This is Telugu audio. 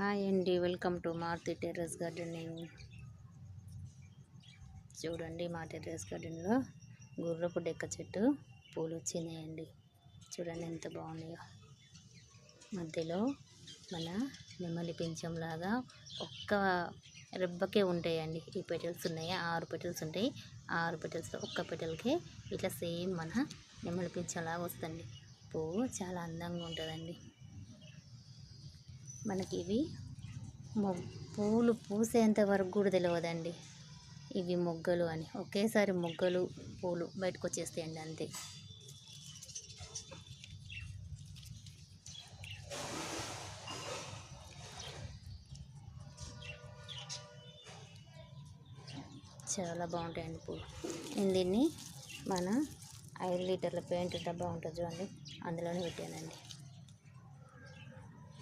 హాయ్ అండి welcome to Maruthi terrace gardening చూడండి మా టెర్రస్ గార్డెన్లో గుర్రపు డెక్క చెట్టు పూలు వచ్చినాయండి చూడండి ఎంత బాగున్నాయో. మధ్యలో మన నెమలి పింఛంలాగా ఒక్క రెబ్బకే ఉంటాయండి. ఈ పెటల్స్ ఉన్నాయి ఆరు పెటల్స్ ఉంటాయి. ఆరు పెటల్స్ ఒక్క పెటల్కే ఇట్లా సేమ్ మన నెమలి పింఛంలాగా వస్తుంది పువ్వు చాలా అందంగా ఉంటుందండి. మనకి ఇవి పూలు పూసేంత వరకు కూడా తెలియదండి ఇవి మొగ్గలు అని. ఒకేసారి మొగ్గలు పూలు బయటకు వచ్చేస్తాయండి అంతే. చాలా బాగుంటాయండి పూలు. నేను దీన్ని మన ఐదు లీటర్ల పెయింట్ డబ్బా ఉంటుంది చూడండి. అందులోనే పెట్టానండి.